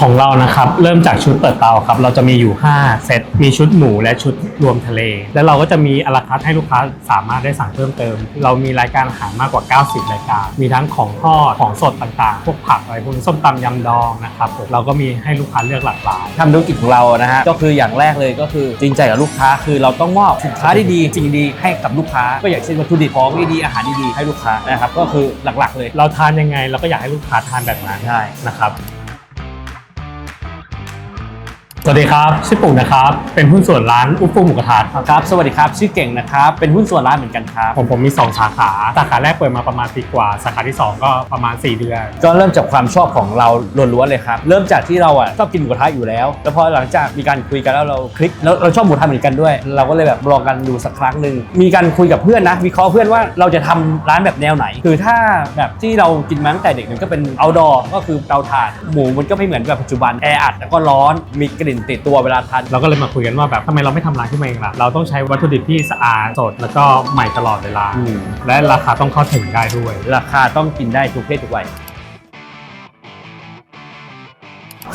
ของเรานะครับ เริ่มจากชุดเปิดเตาครับ เราจะมีอยู่ 5 เซตมีชุดหมูและชุดรวมทะเล แล้วเราก็จะมีอลาคาร์ทให้ลูกค้าสามารถได้สั่งเพิ่มเติม เรามีรายการอาหารมากกว่า 90 รายการ มีทั้งของทอดของสดต่างๆ พวกผักอะไรพวกนี้ส้มตำยำดองนะครับผมเราก็มีให้ลูกค้าเลือกหลากหลายทำธุรกิจของเรานะฮะก็คืออย่างแรกเลยก็คือจริงใจกับลูกค้าคือเราต้องมอบสินค้าดีๆสิ่งดีๆให้กับลูกค้า ก็อย่างเช่นวัตถุดิบของดีๆอาหารดีๆให้ลูกค้านะครับก็คือหลักๆเลย เราทานยังไงเราก็อยากให้ลูกค้าทานแบบนั้นใช่นะครับส วัสดีครับ ชื่อปุ่งนะครับ เป็นหุ้นส่วนร้านอุฟฟูหมูกระทะครับครับ สวัสดีครับ ชื่อเก่งนะครับ เป็นหุ้นส่วนร้านเหมือนกันครับ ผมผมมี 2 สาขา สาขาแรกเปิดมาประมาณปีกว่า สาขาที่ 2 ก็ประมาณ 4 เดือน ก็เริ่มจากความชอบของเราล้วนๆเลยครับ เริ่มจากที่เราอะชอบกินหมูกระทะอยู่แล้ว แล้วพอหลังจากมีการคุยกันแล้วเราคลิก แล้วเราชอบหมูกระทะเหมือนกันด้วย เราก็เลยแบบลองกันดูสักครั้งหนึ่ง มีการคุยกับเพื่อนนะ วิเคราะห์เพื่อนว่าเราจะทำร้านแบบแนวไหน คือถ้าแบบที่เรากินมาตั้งแต่เด็กมันก็เป็น outdoor ก็คือเตาถ่าน หมูมันก็ไม่เหมือนแบบปัจจุบัน แออัดแล้วก็ร้อน มีกลิ่นติดตัวเวลาทานเราก็เลยมาคุยกันว่าแบบทำไมเราไม่ทำร้านขึ้นมาเองล่ะ เราต้องใช้วัตถุดิบที่สะอาดสดแล้วก็ใหม่ตลอดเวลา อืมและราคาต้องเข้าถึงได้ด้วย ราคาต้องกินได้ทุกเพศทุกวัย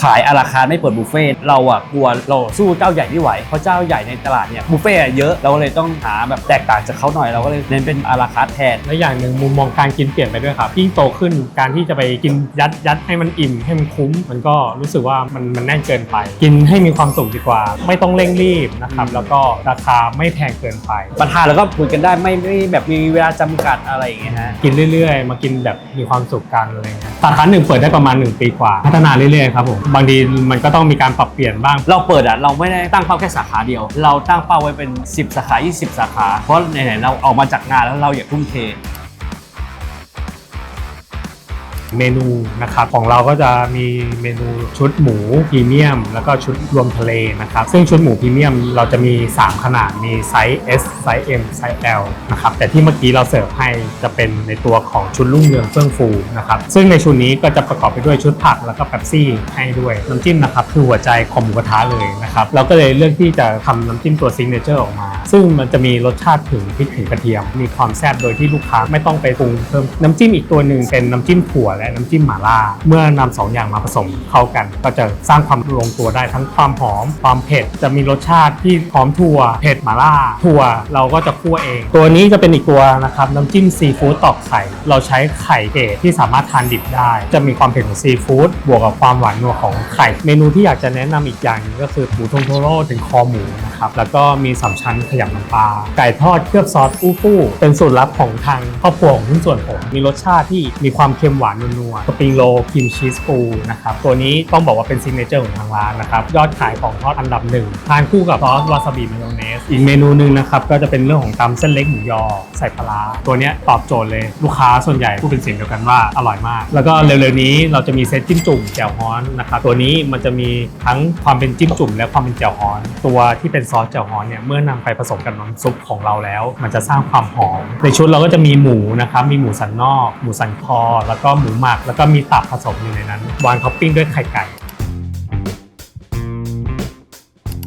ขายอาราคาร์ทไม่เปิดบุฟเฟ่ต์เราอะกลัวเราสู้เจ้าใหญ่ไม่ไหวเพราะเจ้าใหญ่ในตลาดเนี่ยบุฟเฟ่ต์อะเยอะเราก็เลยต้องหาแบบแตกต่างจากเขาหน่อยเราก็เลยเน้นเป็นอาราคาร์ทแทนและอย่างหนึ่งมุมมองการกินเปลี่ยนไปด้วยครับยิ่งโตขึ้นการที่จะไปกินยัดยัดให้มันอิ่มให้มันคุ้ม มันก็รู้สึกว่ามันมันแน่นเกินไป กินให้มีความสุขดีกว่า ไม่ต้องเร่งรีบนะครับแล้วก็ราคาไม่แพงเกินไปปัญหาเราก็คุยกันได้ไม่ไม่แบบมีเวลาจำกัดอะไรอย่างเงี้ยฮะกินเรื่อยๆ มากินแบบมีความสุขกันอะไรเงี้ยสาขาหนึ่งเปิดได้ประมาณ1ปีกว่า พัฒนาเรื่อยๆครับผมบางทีมันก็ต้องมีการปรับเปลี่ยนบ้าง เราเปิดอะเราไม่ได้ตั้งเป้าแค่สาขาเดียว เราตั้งเป้าไว้เป็น 10 สาขา 20 สาขา เพราะไหนๆเราออกมาจากงานแล้วเราอยากทุ่มเท เมนูนะครับของเราก็จะมีเมนูชุดหมูพรีเมียม แล้วก็ชุดรวมทะเลนะครับซึ่งชุดหมูพรีเมียมเราจะมี 3 ขนาดมีไซส์ S ไซส์ M ไซส์ L นะครับแต่ที่เมื่อกี้เราเสิร์ฟให้จะเป็นในตัวของชุดรุ่งเรืองเฟื่องฟูนะครับซึ่งในชุดนี้ก็จะประกอบไปด้วยชุดผักแล้วก็เป๊ปซี่ให้ด้วยน้ำจิ้มนะครับคือหัวใจของหมูกระทะเลยนะครับเราก็เลยเลือกที่จะทำน้ำจิ้มตัวซิงเนเจอร์ออกมา ซึ่งมันจะมีรสชาติถึงพริกถึงกระเทียม มีความแซ่บโดยที่ลูกค้าไม่ต้องไปปรุงเพิ่มน้ำจิ้มอีกตัวหนึ่งเป็นน้ำจิ้มถั่วและน้ำจิ้มหม่าล่า เมื่อนำสองอย่างมาผสมเข้ากัน ก็จะสร้างความลงตัวได้ทั้งความหอม ความเผ็ด จะมีรสชาติที่หอมถั่ว เผ็ดหม่าล่า ถั่วเราก็จะคั่วเอง ตัวนี้จะเป็นอีกตัวนะครับน้ำจิ้มซีฟู้ดตอกไข่ เราใช้ไข่เกตที่สามารถทานดิบได้ จะมีความเผ็ดของซีฟู้ดบวกกับความหวานนัวของไข่ เมนูที่อยากจะแนะนำอีกอย่างหนึงก็คือหมูทงโทโร่ถึงคอหมูนะครับแล้วก็มีสามชั้นขยำน้ำปลาไก่ทอดเคลือบซอสอู้ฟู่เป็นสูตรลับของทางครอบครัวของหุ้นส่วนผมมีรสชาติที่มีความเค็มหวานนัวสปริงโรลครีมชีสปูนะครับตัวนี้ต้องบอกว่าเป็นซิกเนเจอร์ของทางร้านนะครับยอดขายของทอดอันดับหนึ่งทานคู่กับซอสวาซาบิมายองเนสอีกเมนูหนึ่งนะครับก็จะเป็นเรื่องของตำเส้นเล็กหมูยอใส่ปลาร้าตัวนี้ตอบโจทย์เลยลูกค้าส่วนใหญ่พูดเป็นเสียงเดียวกันว่าอร่อยมาก แล้วก็เร็วๆนี้เราจะมีเซตจิ้มจุ่มแจ่วฮ้อนนะครับตัวนี้มันจะมีทั้งความเป็นจิ้มจุ่ม และความเป็นแจ่วฮ้อน ตัวที่เป็นซอสแจ่วฮ้อนเนี่ยเมื่อนำไปผสมกับน้ำซุปของเราแล้ว มันจะสร้างความหอมในชุดเราก็จะมีหมูนะครับมีหมูสันนอก หมูสันคอ แล้วก็หมูหมัก แล้วก็มีตับผสมอยู่ในนั้น วางท็อปปิ้งด้วยไข่ไก่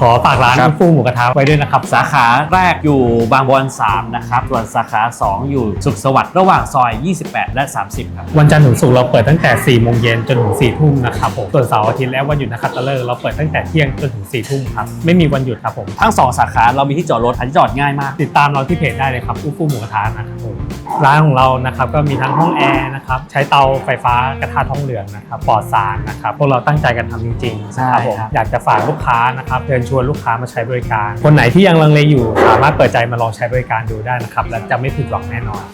ขอฝากร้านครับ ฟูหมูกระทะไว้ด้วยนะครับ สาขาแรกอยู่บางบอน3นะครับ ส่วนสาขา 2 อยู่สุขสวัสดิ์ระหว่างซอย 28 และ 30 ครับวันจันทร์ถึงศุกร์เราเปิดตั้งแต่4โมงเย็นจนถึง4ทุ่มนะครับผมส่วนเสาร์อาทิตย์และวันหยุดนักขัตฤกษ์เราเปิดตั้งแต่เที่ยงจนถึง4ทุ่มครับไม่มีวันหยุดครับผมทั้ง2สาขาเรามีที่จอดรถอันที่จอดง่ายมาก ติดตามเราที่เพจได้เลยครับอู้ฟู่หมูกระทะนะครับผมร้านของเรานะครับก็มีทั้งห้องแอร์นะครับใช้เตาไฟฟ้ากระทะทองเหลืองนะครับปลอดสารนะครับพวกเราตั้งใจกันทำจริงๆนะครับผมใช่ครับอยากจะฝากลูกค้านะครับเชิญชวนลูกค้ามาใช้บริการ คนไหนที่ยังลังเลอยู่ สามารถเปิดใจมาลองใช้บริการดูได้นะครับและจะไม่ผิดหวังแน่นอน